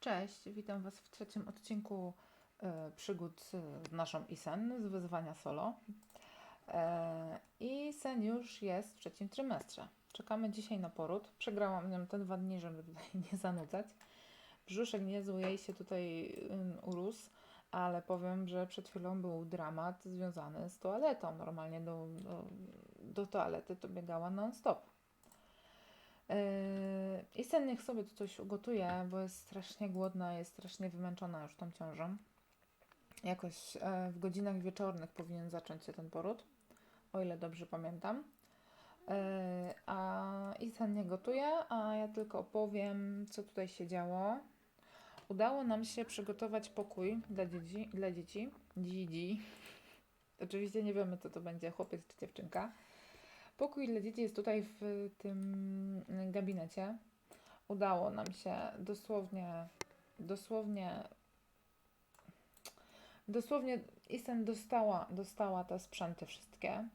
Cześć, witam Was w trzecim odcinku e, przygód z naszą Isen z wyzwania solo. E, I Sen już jest w trzecim trymestrze. Czekamy dzisiaj na poród. Przegrałam nią te dwa dni, żeby tutaj nie zanudzać. Brzuszek niezły jej się tutaj urósł, ale powiem, że przed chwilą był dramat związany z toaletą. Normalnie do, do, do toalety to biegała non-stop. Yy, I sen niech sobie tu coś ugotuje, bo jest strasznie głodna, jest strasznie wymęczona już tą ciążą. Jakoś e, w godzinach wieczornych powinien zacząć się ten poród, o ile dobrze pamiętam. E, A Ethan nie gotuje, a ja tylko opowiem, co tutaj się działo. Udało nam się przygotować pokój dla dzieci. Dla dzieci. Dzidzi. Oczywiście nie wiemy, co to będzie, chłopiec czy dziewczynka. Pokój dla dzieci jest tutaj w tym gabinecie. Udało nam się dosłownie, dosłownie, dosłownie Isen dostała, dostała te sprzęty wszystkie.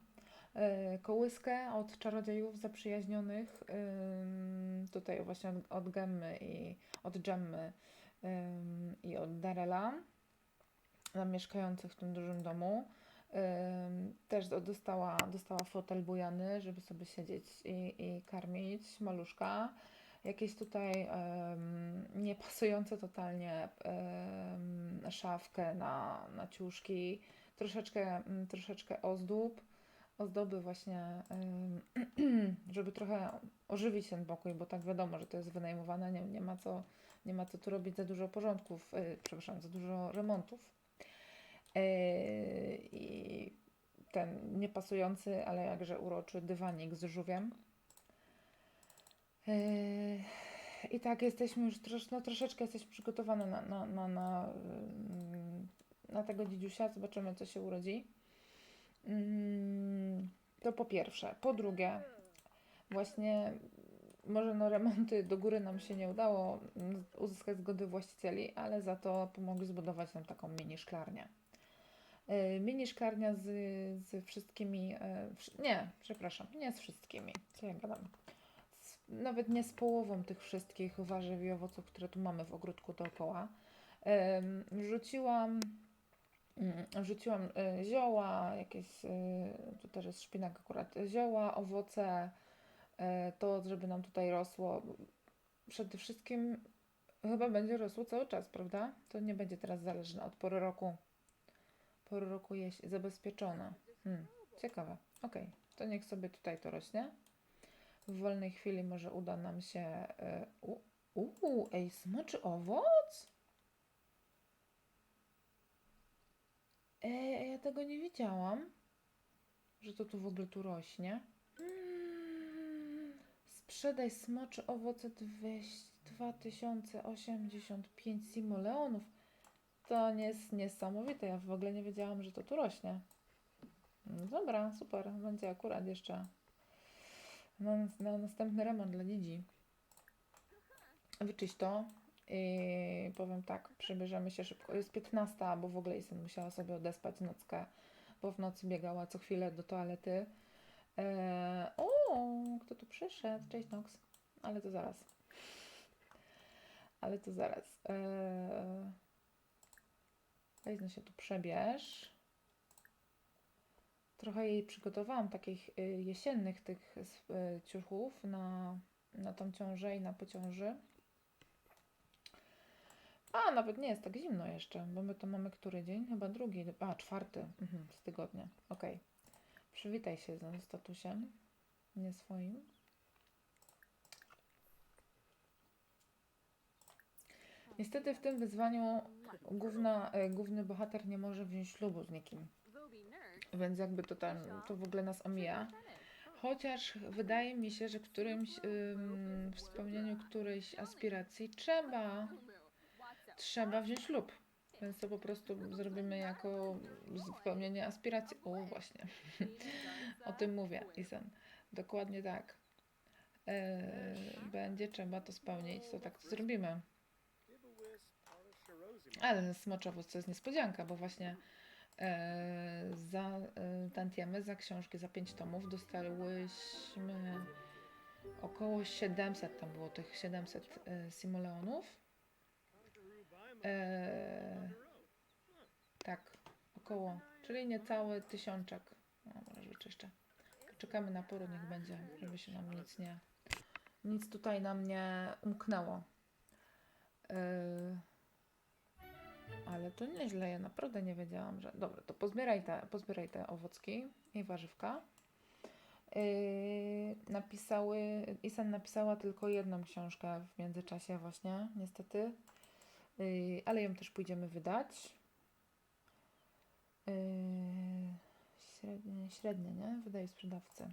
Yy, Kołyskę od czarodziejów zaprzyjaźnionych, tutaj właśnie od, od Gemmy i od ym, i od Darela, mieszkających w tym dużym domu. Też do- dostała, dostała fotel bujany, żeby sobie siedzieć i, i karmić maluszka. Jakieś tutaj ym, niepasujące totalnie ym, szafkę na, na ciuszki, troszeczkę, mm, troszeczkę ozdób, ozdoby właśnie, ym, żeby trochę ożywić ten pokój, bo tak wiadomo, że to jest wynajmowane, nie, nie, ma, co, nie ma co tu robić za dużo porządków, yy, przepraszam, za dużo remontów. Yy, I ten niepasujący, ale jakże uroczy dywanik z żółwiem. Yy, I tak jesteśmy już trosz, no, troszeczkę jesteśmy przygotowane na, na, na, na, ym, na tego dzidziusia. Zobaczymy, co się urodzi. To po pierwsze. Po drugie, właśnie może no remonty do góry nam się nie udało mm, uzyskać zgody właścicieli, ale za to pomogli zbudować nam taką mini szklarnię. Y, Mini szklarnia z, z wszystkimi, e, nie, przepraszam, nie z wszystkimi, co ja gadam. Z, nawet nie z połową tych wszystkich warzyw i owoców, które tu mamy w ogródku dookoła. Em, Wrzuciłam, mm, wrzuciłam e, zioła, jakieś, e, tu też jest szpinak akurat, zioła, owoce, e, to, żeby nam tutaj rosło. Przede wszystkim chyba będzie rosło cały czas, prawda? To nie będzie teraz zależne od pory roku pory roku jest zabezpieczona. Hmm, ciekawe. Okej, to niech sobie tutaj to rośnie. W wolnej chwili może uda nam się. E, u, u, ej, smoczy owoc? Ej, ja tego nie widziałam, że to tu w ogóle tu rośnie. Mm, sprzedaj smoczy owoce 200 2085 simoleonów. To nie jest niesamowite. Ja w ogóle nie wiedziałam, że to tu rośnie. No dobra, super. Będzie akurat jeszcze na, na następny remont dla Lidzi. Wyczyść to i powiem tak, przebierzemy się szybko. Jest 15, bo w ogóle jestem musiała sobie odespać nockę, bo w nocy biegała co chwilę do toalety. Eee, o, kto tu przyszedł? Cześć Nox. Ale to zaraz. Ale to zaraz. Eee, Weź no się tu przebierz. Trochę jej przygotowałam takich y, jesiennych tych y, ciuchów na, na tą ciążę i na pociąży. A, nawet nie jest tak zimno jeszcze, bo my to mamy który dzień? Chyba drugi, a czwarty mhm, z tygodnia. Okej. Przywitaj się ze statusem, nie swoim. Niestety w tym wyzwaniu główna, e, główny bohater nie może wziąć ślubu z nikim, więc jakby to tam, to w ogóle nas omija. Chociaż wydaje mi się, że którymś, ym, w spełnieniu którejś aspiracji trzeba, trzeba wziąć ślub. Więc to po prostu zrobimy jako spełnienie aspiracji. O, właśnie. O tym mówię, Isen. Dokładnie tak. E, będzie trzeba to spełnić, to tak to zrobimy. Ale smoczowóz to jest niespodzianka, bo właśnie e, za e, tantiemy, za książki, za 5 tomów dostałyśmy około 700, tam było tych 700 e, simoleonów. Eee, tak, około, czyli niecały tysiączek. No, może wyczyszczę. Czekamy na poród, niech będzie, żeby się nam nic nie, nic tutaj nam nie umknęło. Eee, ale to nieźle, ja naprawdę nie wiedziałam, że... Dobra, to pozbieraj te, pozbieraj te owocki i warzywka. Yy, napisały, Isan napisała tylko jedną książkę w międzyczasie właśnie, niestety. Yy, ale ją też pójdziemy wydać. Yy, średnie, średnie, nie? Wydaje sprzedawcy.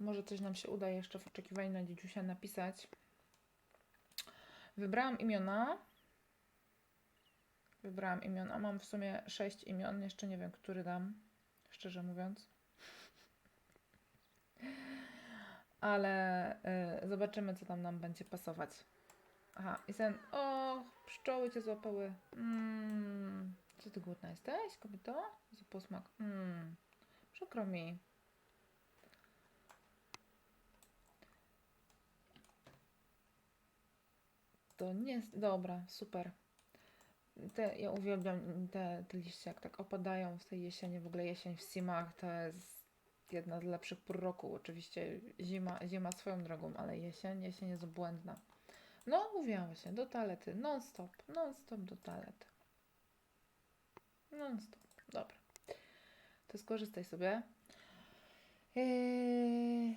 Może coś nam się uda jeszcze w oczekiwaniu na dzidziusia napisać. Wybrałam imiona. Wybrałam imiona. Mam w sumie sześć imion. Jeszcze nie wiem, który dam, szczerze mówiąc. Ale y, zobaczymy, co tam nam będzie pasować. Aha, i ten. O, pszczoły cię złapały. Mm, co ty głodna jesteś, kobieto? Za posmak. Mm, przykro mi. To nie jest. Dobra, super. Te, ja uwielbiam te, te liście, jak tak opadają w tej jesieni. W ogóle jesień w Simach to jest jedna z lepszych pór roku. Oczywiście zima, zima swoją drogą, ale jesień, jesień jest błędna. No, mówiłam się, do toalety, non stop, non stop do toalety. Non stop, dobra. To skorzystaj sobie. Eee...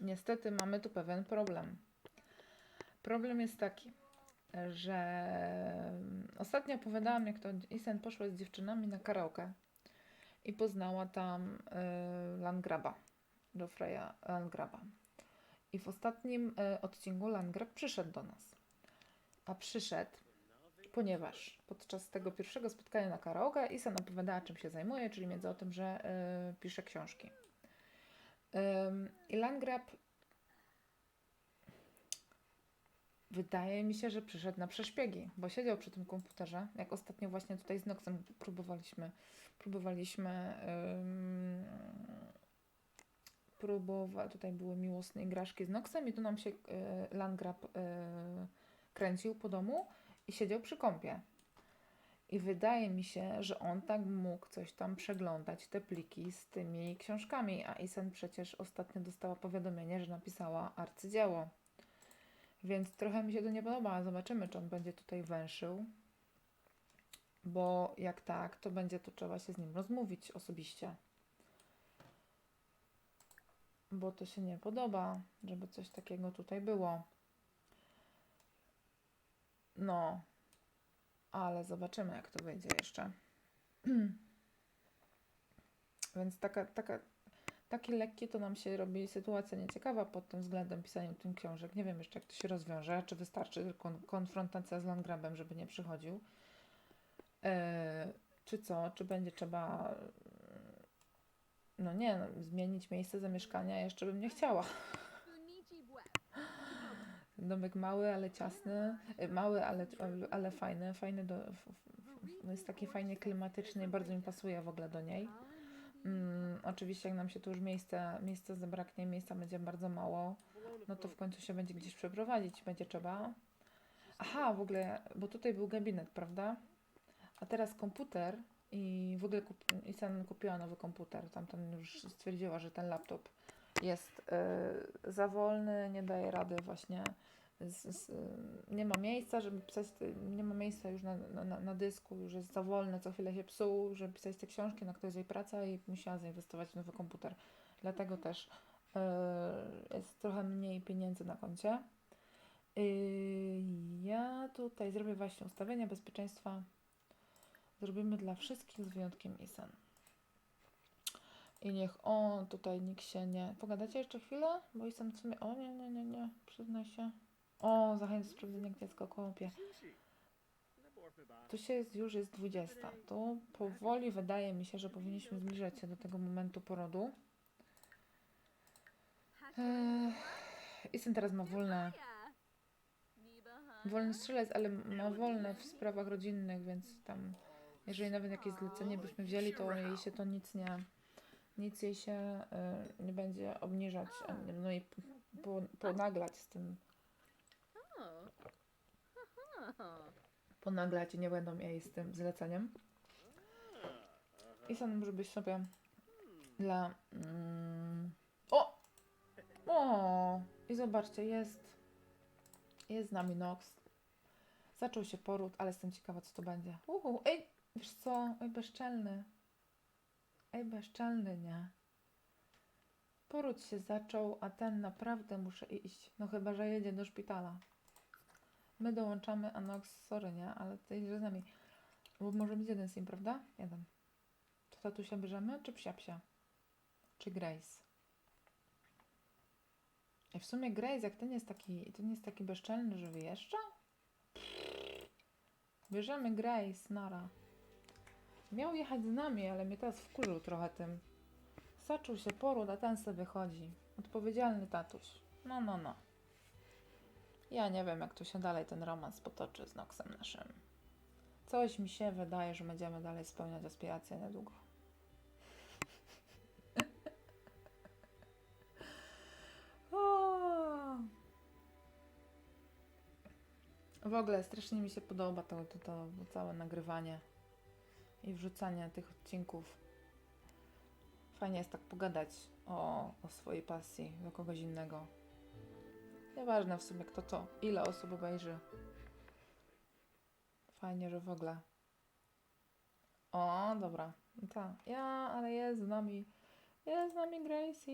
Niestety mamy tu pewien problem. Problem jest taki, że ostatnio opowiadałam, jak to Isen poszła z dziewczynami na karaoke i poznała tam y, Landgraba, Joffreya Landgraba. I w ostatnim y, odcinku Landgrab przyszedł do nas. A przyszedł, ponieważ podczas tego pierwszego spotkania na karaoke Isan opowiadała, czym się zajmuje, czyli między o tym, że y, pisze książki. I Landgrab wydaje mi się, że przyszedł na przeszpiegi, bo siedział przy tym komputerze, jak ostatnio właśnie tutaj z Noxem próbowaliśmy próbowaliśmy próbowa, tutaj były miłosne igraszki z Noxem i tu nam się y, Landgrab y, kręcił po domu i siedział przy kąpie. I wydaje mi się, że on tak mógł coś tam przeglądać, te pliki z tymi książkami, a Isen przecież ostatnio dostała powiadomienie, że napisała arcydzieło. Więc trochę mi się to nie podoba. Zobaczymy, czy on będzie tutaj węszył. Bo jak tak, to będzie to trzeba się z nim rozmówić osobiście. Bo to się nie podoba, żeby coś takiego tutaj było. No, ale zobaczymy, jak to wyjdzie jeszcze. Więc taka, taka, taki lekki to nam się robi sytuacja nieciekawa pod tym względem pisania tym książek. Nie wiem jeszcze, jak to się rozwiąże, czy wystarczy tylko konfrontacja z Landgrabem, żeby nie przychodził. E, czy co? Czy będzie trzeba, no nie, no, zmienić miejsce zamieszkania? Jeszcze bym nie chciała. Domek mały, ale ciasny, e, mały, ale, ale fajny, fajny do, jest taki fajnie klimatyczny i bardzo mi pasuje w ogóle do niej. Mm, oczywiście jak nam się tu już miejsce, miejsce zabraknie, miejsca będzie bardzo mało, no to w końcu się będzie gdzieś przeprowadzić, będzie trzeba. Aha, w ogóle, bo tutaj był gabinet, prawda? A teraz komputer i w ogóle kup, Isan kupiła nowy komputer. Tamten już stwierdziła, że ten laptop jest y, za wolny, nie daje rady właśnie. Z, z, nie ma miejsca, żeby pisać, nie ma miejsca już na, na, na dysku, już jest za wolny, co chwilę się psuł, żeby pisać te książki, na które jest jej praca i musiała zainwestować w nowy komputer. Dlatego też y, jest trochę mniej pieniędzy na koncie. Y, ja tutaj zrobię właśnie ustawienia bezpieczeństwa Zrobimy dla wszystkich z wyjątkiem Isen. I niech on tutaj nikt się nie... Pogadacie jeszcze chwilę? Bo Isen w sumie... O nie, nie, nie, nie. Przyznaj się. O, zachęć sprawdzenia, dziecko kąpie. Tu się jest, już jest 20. Tu powoli wydaje mi się, że powinniśmy zbliżać się do tego momentu porodu. Eee, Isen teraz ma wolne wolny strzelec, ale ma wolne w sprawach rodzinnych, więc tam jeżeli nawet jakieś zlecenie byśmy wzięli, to jej się to nic nie, nic jej się y, nie będzie obniżać, no i po, ponaglać z tym. Ponaglać i nie będą jej z tym zleceniem. I sam, żebyś sobie dla... Mm, o! O! I zobaczcie, jest... Jest z nami Nox. Zaczął się poród, ale jestem ciekawa, co to będzie. Uhu, ej, wiesz co? Ej, bezczelny. Ej, bezczelny, nie? Poród się zaczął, a ten naprawdę muszę iść. No chyba, że jedzie do szpitala. My dołączamy, a Nox, sorry, nie? Ale ty idziesz z nami. Bo może być jeden sim, prawda? Jeden. To tatusia bierzemy, czy psia psia? Czy Grace? I w sumie Grace, jak ten jest taki, ten jest taki bezczelny, że wyjeżdża? Bierzemy Grace, nara. Miał jechać z nami, ale mnie teraz wkurzył trochę tym. Zaczął się poród, a ten sobie wychodzi. Odpowiedzialny tatuś. No, no, no. Ja nie wiem, jak tu się dalej ten romans potoczy z Noxem naszym. Coś mi się wydaje, że będziemy dalej spełniać aspiracje niedługo. W ogóle strasznie mi się podoba to, to, to całe nagrywanie i wrzucanie tych odcinków. Fajnie jest tak pogadać o, o swojej pasji do kogoś innego. Nieważne w sumie kto to, ile osób obejrzy. Fajnie, że w ogóle. O, dobra. No Tak, ja, ale jest z nami. Jest z nami Gracie.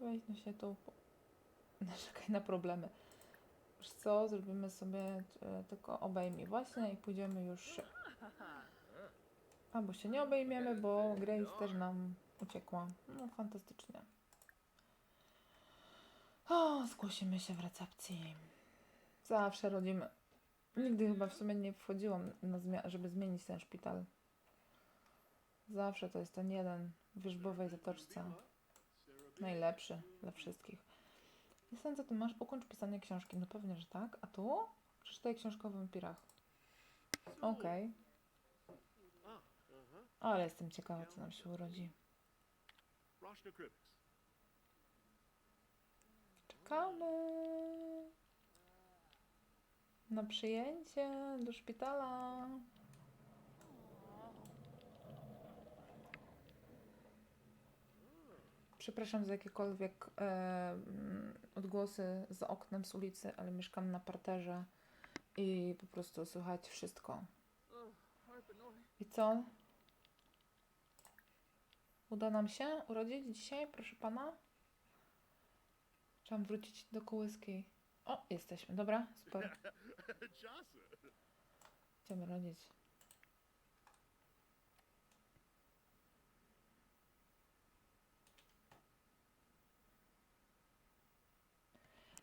Weź no się tu. Narzekaj na problemy. Wiesz co, zrobimy sobie e, tylko obejmij właśnie i pójdziemy już. Albo się nie obejmiemy, bo Grace też nam uciekła. No, fantastycznie. O, zgłosimy się w recepcji. Zawsze rodzimy. Nigdy chyba w sumie nie wchodziłam, na zmia- żeby zmienić ten szpital. Zawsze to jest ten jeden w wierzbowej zatoczce. Najlepszy dla wszystkich. I sądzę, ty masz ukończ pisanie książki. No pewnie, że tak. A tu? Przeczytaj książkę o wampirach. Okej. Ale jestem ciekawa, co nam się urodzi. Czekamy na przyjęcie do szpitala. Przepraszam za jakiekolwiek e, mm, odgłosy za oknem z ulicy, ale mieszkam na parterze i po prostu słychać wszystko. I co? Uda nam się urodzić dzisiaj, proszę pana? Trzeba wrócić do kołyskiej. O, jesteśmy. Dobra, super. Chcemy rodzić.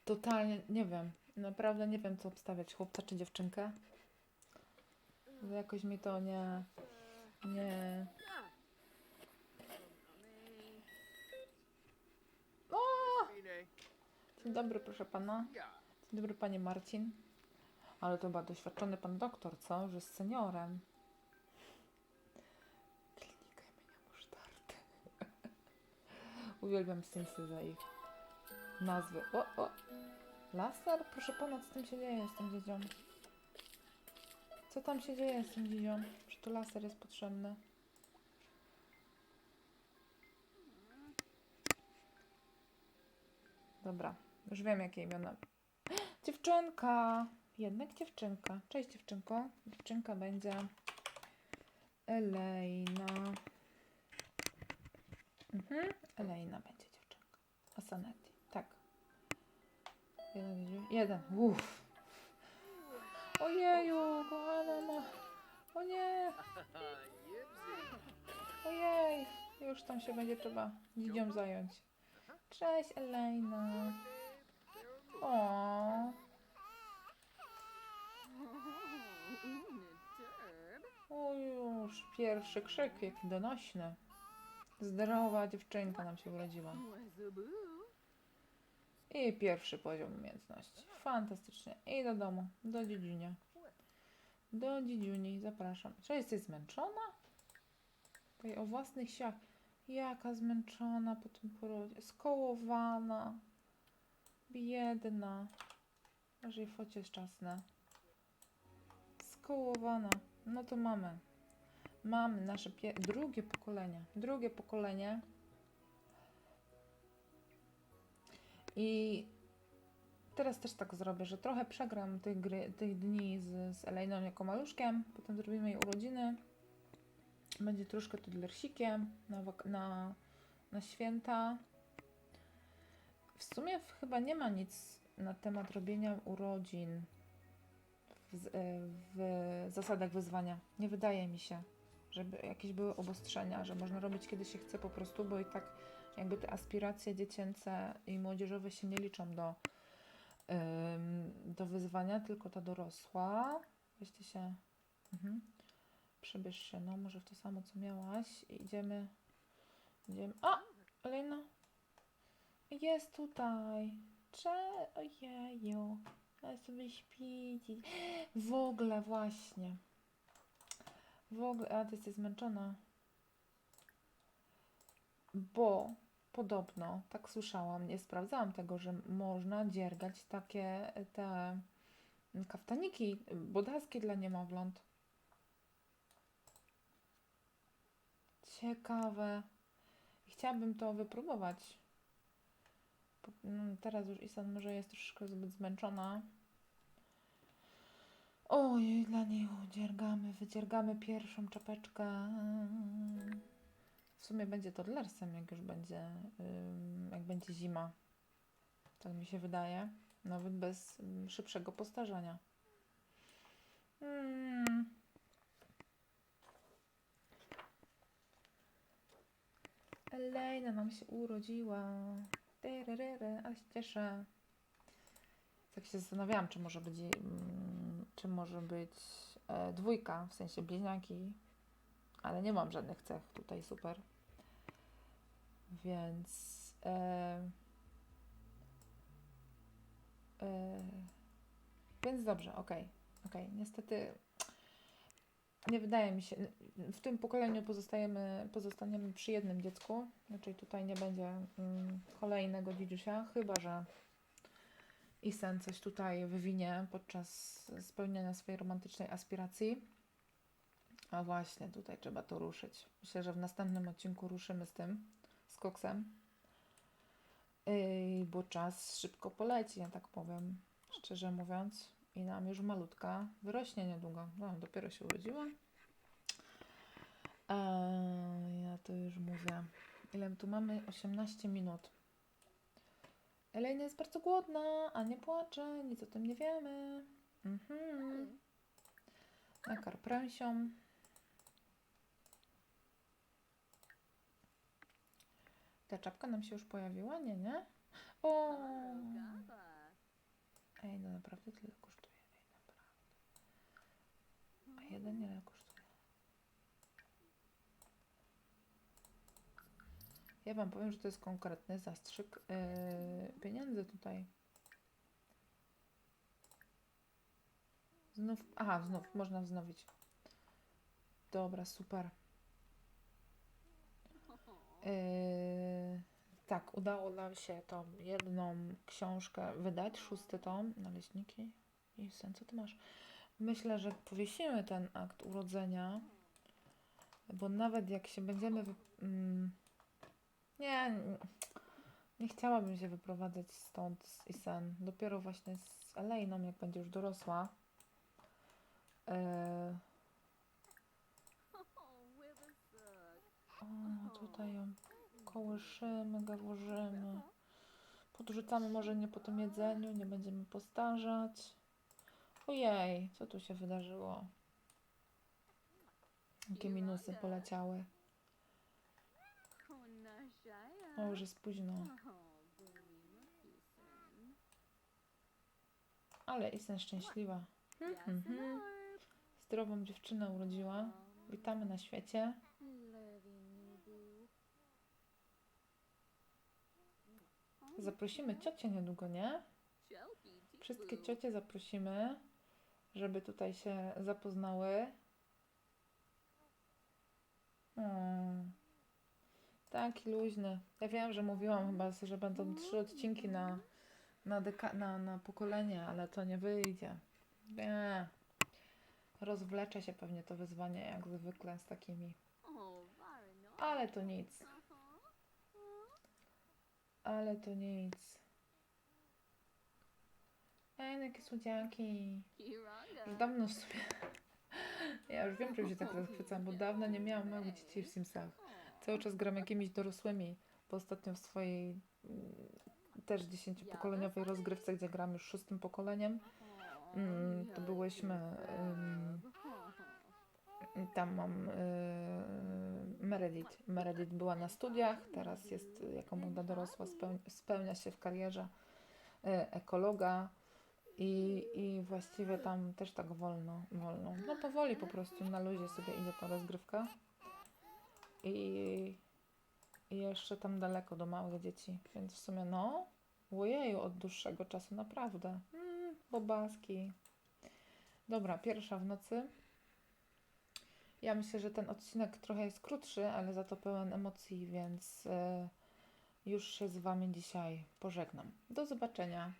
Totalnie nie wiem. Naprawdę nie wiem, co obstawiać. Chłopca czy dziewczynkę? Jakoś mi to nie... Nie... O! Dzień dobry, proszę pana. Dzień dobry, panie Marcin. Ale to chyba doświadczony pan doktor, co? Że z seniorem. Klinika imienia Musztardy. Uwielbiam Simsy za ich nazwy. O, o. Laser? Proszę pana, co tam się dzieje z tym dziecią? Co tam się dzieje z tym dziecią? Czy tu laser jest potrzebny? Dobra, już wiem jakie imiona. Dziewczynka! Jednak dziewczynka. Cześć dziewczynko. Dziewczynka będzie Elejna. Mhm, Elejna będzie dziewczynka. Asanetti, tak. Jeden, jeden. Uff. Ojeju, kochana ma. O nie, ojej. Już tam się będzie trzeba dzidzią zająć. Cześć Elejna. O. O już, pierwszy krzyk, jaki donośny. Zdrowa dziewczynka nam się urodziła. I pierwszy poziom umiejętności. Fantastycznie. I do domu, do dziedzinia. Do dziedziuni, zapraszam. Czy jesteś zmęczona? Tutaj o własnych siach. Jaka zmęczona po tym porodzie. Skołowana. Biedna. Aż jej focie jest czasne. skołowana. No to mamy. Mamy nasze drugie pokolenie. Drugie pokolenie. I teraz też tak zrobię, że trochę przegram tych, gry, tych dni z, z Elainą jako maluszkiem. Potem zrobimy jej urodziny. Będzie troszkę tudlersikiem na, na, na święta. W sumie chyba nie ma nic na temat robienia urodzin w, e, w zasadach wyzwania. Nie wydaje mi się, żeby jakieś były obostrzenia, że można robić kiedy się chce po prostu, bo i tak jakby te aspiracje dziecięce i młodzieżowe się nie liczą do, do wyzwania, tylko ta dorosła. Weźcie się. Mhm. Się, no może w to samo co miałaś. I idziemy. Idziemy. A! Elena! Jest tutaj. Cze... Ojeju. Ja sobie śpi. W ogóle właśnie. W ogóle... A, ty jesteś zmęczona. Bo podobno, tak słyszałam, nie sprawdzałam tego, że można dziergać takie e, te kaftaniki bodaskie dla niemowląt. Ciekawe. Chciałabym to wypróbować. Mm, Teraz już Isan może jest troszeczkę zbyt zmęczona. Oj, dla niej udziergamy, wydziergamy pierwszą czapeczkę. W sumie będzie to dlersem, jak już będzie, jak będzie zima. Tak mi się wydaje. Nawet bez szybszego postarzenia. Mm. Elena nam się urodziła. Tyryryry, ale się cieszę. Tak się zastanawiałam, czy może być, mm, czy może być e, dwójka, w sensie bliźniaki, ale nie mam żadnych cech tutaj super. Więc e, e, więc dobrze, okej, okej. Niestety nie wydaje mi się, w tym pokoleniu pozostajemy, pozostaniemy przy jednym dziecku, raczej tutaj nie będzie mm, kolejnego dzidziusia, chyba że Isen coś tutaj wywinie podczas spełniania swojej romantycznej aspiracji. A właśnie, tutaj trzeba to ruszyć. Myślę, że w następnym odcinku ruszymy z tym, z koksem. Yy, bo czas szybko poleci, ja tak powiem, szczerze mówiąc. I nam już malutka wyrośnie niedługo. No, dopiero się urodziła. Eee, ja to już mówię. Ile tu mamy? 18 minut. Elena jest bardzo głodna, a nie płacze, nic o tym nie wiemy. Mhm. Nakarm pręsią. Ta czapka nam się już pojawiła? Nie, nie? O! Ej, no naprawdę tyle kosztuje. Ej, naprawdę. A jeden ile kosztuje? Ja Wam powiem, że to jest konkretny zastrzyk yy, pieniędzy tutaj. Znów, aha, znów, można wznowić. Dobra, super. Yy, tak, udało nam się tą jedną książkę wydać, szósty tom, naleśniki. I sen, co ty masz? Myślę, że powiesimy ten akt urodzenia, bo nawet jak się będziemy... Wy... Mm, nie, nie, chciałabym się wyprowadzać stąd z Isen. Dopiero właśnie z Elainą, jak będzie już dorosła. Yy, o, tutaj ją kołyszymy, gaworzymy. Podrzucamy może nie po tym jedzeniu, nie będziemy postarzać. Ojej, co tu się wydarzyło? Jakie minusy poleciały. O, już jest późno. Ale jestem szczęśliwa. Mhm. Zdrową dziewczynę urodziła. Witamy na świecie. Zaprosimy ciocię niedługo, nie? Wszystkie ciocie zaprosimy, żeby tutaj się zapoznały. Hmm. Taki luźny. Ja wiem, że mówiłam chyba, że będą trzy odcinki na, na, deka- na, na pokolenie, ale to nie wyjdzie. Nie. rozwlecze się pewnie to wyzwanie jak zwykle z takimi. Ale to nic. Ale to nic. No jakie słodziaki. Już dawno w sumie. Ja już wiem, czym się tak zachwycam, bo dawno nie miałam małych dzieci w Simsach. Cały czas gram jakimiś dorosłymi, bo ostatnio w swojej mm, też dziesięciopokoleniowej rozgrywce, gdzie gram już szóstym pokoleniem, Mm, to byłyśmy, tam mam y, Meredith. Meredith była na studiach, teraz jest y, jako młoda dorosła, spełnia, spełnia się w karierze y, ekologa i, i właściwie tam też tak wolno, wolno. No powoli po prostu na luzie sobie idzie ta rozgrywka. I, I jeszcze tam daleko do małych dzieci, więc w sumie no, ojeju, od dłuższego czasu naprawdę. Mm, bobaski. Dobra, pierwsza w nocy. Ja myślę, że ten odcinek trochę jest krótszy, ale za to pełen emocji, więc e, już się z Wami dzisiaj pożegnam. Do zobaczenia.